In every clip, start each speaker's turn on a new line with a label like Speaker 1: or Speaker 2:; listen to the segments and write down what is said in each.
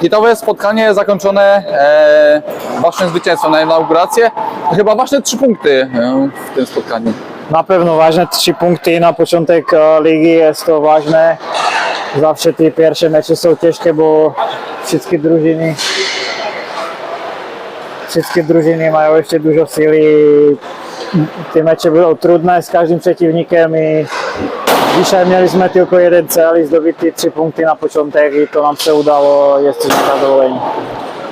Speaker 1: Hitowe spotkanie zakończone e, waszym zwycięstwem na inaugurację. To chyba ważne trzy punkty e, w tym spotkaniu.
Speaker 2: Na pewno ważne trzy punkty na początek e, ligi jest to ważne. Zawsze te pierwsze mecze są ciężkie, bo wszystkie drużyny wszystkie drużyny mają jeszcze dużo sily. Te mecze były trudne z każdym przeciwnikiem i dzisiaj mieliśmy tylko jeden cel i zdobyć te trzy punkty na początek i to nam się udało, jesteśmy zadowoleni.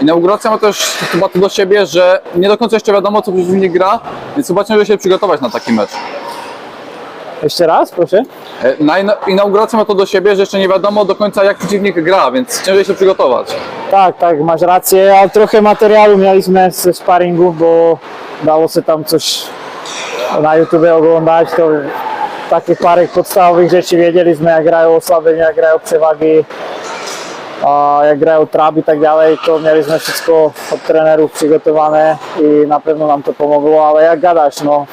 Speaker 1: Inauguracja ma też chyba to do siebie, że nie do końca jeszcze wiadomo, co przeciwnik gra, więc chyba ciężko się przygotować na taki mecz.
Speaker 2: Jeszcze raz, proszę.
Speaker 1: E, Na ina- inauguracja ma to do siebie, że jeszcze nie wiadomo do końca, jak przeciwnik gra, więc ciężko się przygotować.
Speaker 2: Tak, tak, masz rację, ale trochę materiału mieliśmy ze sparingu, bo dało się tam coś na YouTube oglądać, to takie parę podstawowych rzeczy wiedzieliśmy, jak grają osłabienia, jak grają przewagi, jak grają trab i tak dalej, to mieliśmy wszystko od trenerów przygotowane i na pewno nam to pomogło, ale jak gadasz, no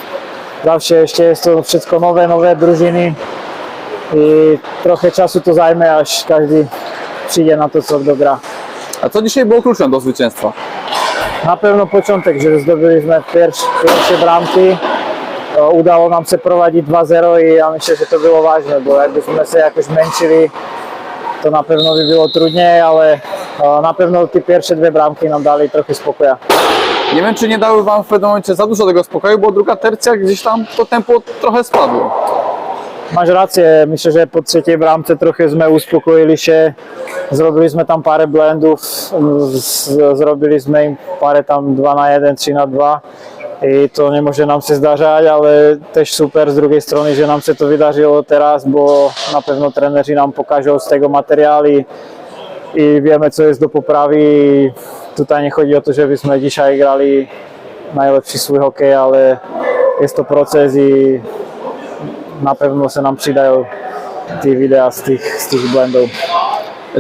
Speaker 2: zawsze jeszcze jest to wszystko nowe, nowe drużyny i trochę czasu to zajmie, aż każdy przyjdzie na to, co dogra.
Speaker 1: A co dzisiaj było kluczem do zwycięstwa?
Speaker 2: Na pewno początek, że zdobyliśmy pierwsze, pierwsze bramki. To Udało nam się prowadzić 2-0 i ja myślę, że to było ważne, bo jakbyśmy się jakoś męczyli, to na pewno by było trudniej, ale e, na pewno te pierwsze dwie bramki nam dali trochę spokoju.
Speaker 1: Nie wiem, czy nie dały wam w pewnym momencie za dużo tego spokoju, bo druga tercja gdzieś tam to tempo trochę spadło.
Speaker 2: Masz rację, myślę, że po trzeciej bramce trochę sme uspokoili się. Zrobiliśmy tam parę blendów, z- zrobiliśmy im parę tam 2 na 1, 3 na 2 i to nie może nam się zdarzać, ale też super. Z drugiej strony, że nam się to wydarzyło teraz, bo na pewno trenerzy nam pokażą z tego materiału i, i wiemy co jest do poprawy i tutaj nie chodzi o to, żebyśmy dzisiaj grali najlepszy swój hokej, ale jest to proces i na pewno się nam przydają te wideo z tych, z tych błędów.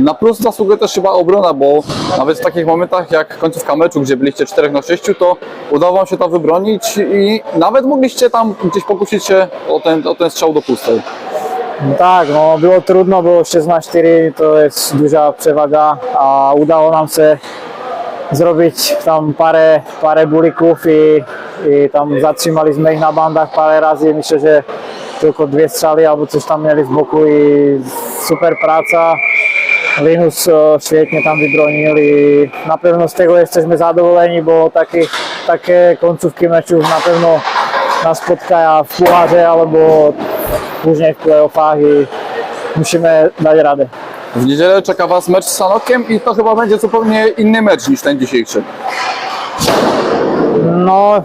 Speaker 1: Na plus zasługuje też chyba obrona, bo nawet w takich momentach jak końcówka meczu, gdzie byliście 4 na 6, to udało wam się tam wybronić i nawet mogliście tam gdzieś pokusić się o ten, o ten strzał do pustej.
Speaker 2: No tak, no było trudno, bo 6 na 4 to jest duża przewaga, a udało nam się zrobić tam parę, parę bulików i, i tam zatrzymaliśmy ich na bandach parę razy. Myślę, że tylko dwie strzeli albo coś tam mieli z boku i super praca. Linus świetnie tam wybronił i na pewno z tego jesteśmy zadowoleni, bo takie, takie końcówki meczów na pewno nas spotkają w pucharze albo później w playoffach i musimy dać radę.
Speaker 1: W niedzielę czeka was mecz z Sanokiem i to chyba będzie zupełnie inny mecz niż ten dzisiejszy.
Speaker 2: No,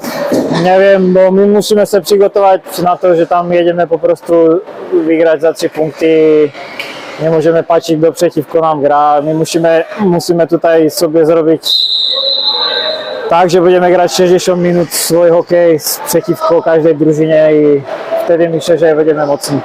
Speaker 2: nie wiem, bo my musimy się przygotować na to, że tam jedziemy po prostu wygrać za trzy punkty. Nie możemy patrzeć, kto przeciwko nam gra. My musimy, musimy tutaj sobie zrobić tak, że będziemy grać 60 minut swój hokej z- przeciwko każdej drużynie i wtedy myślę, że będziemy mocni.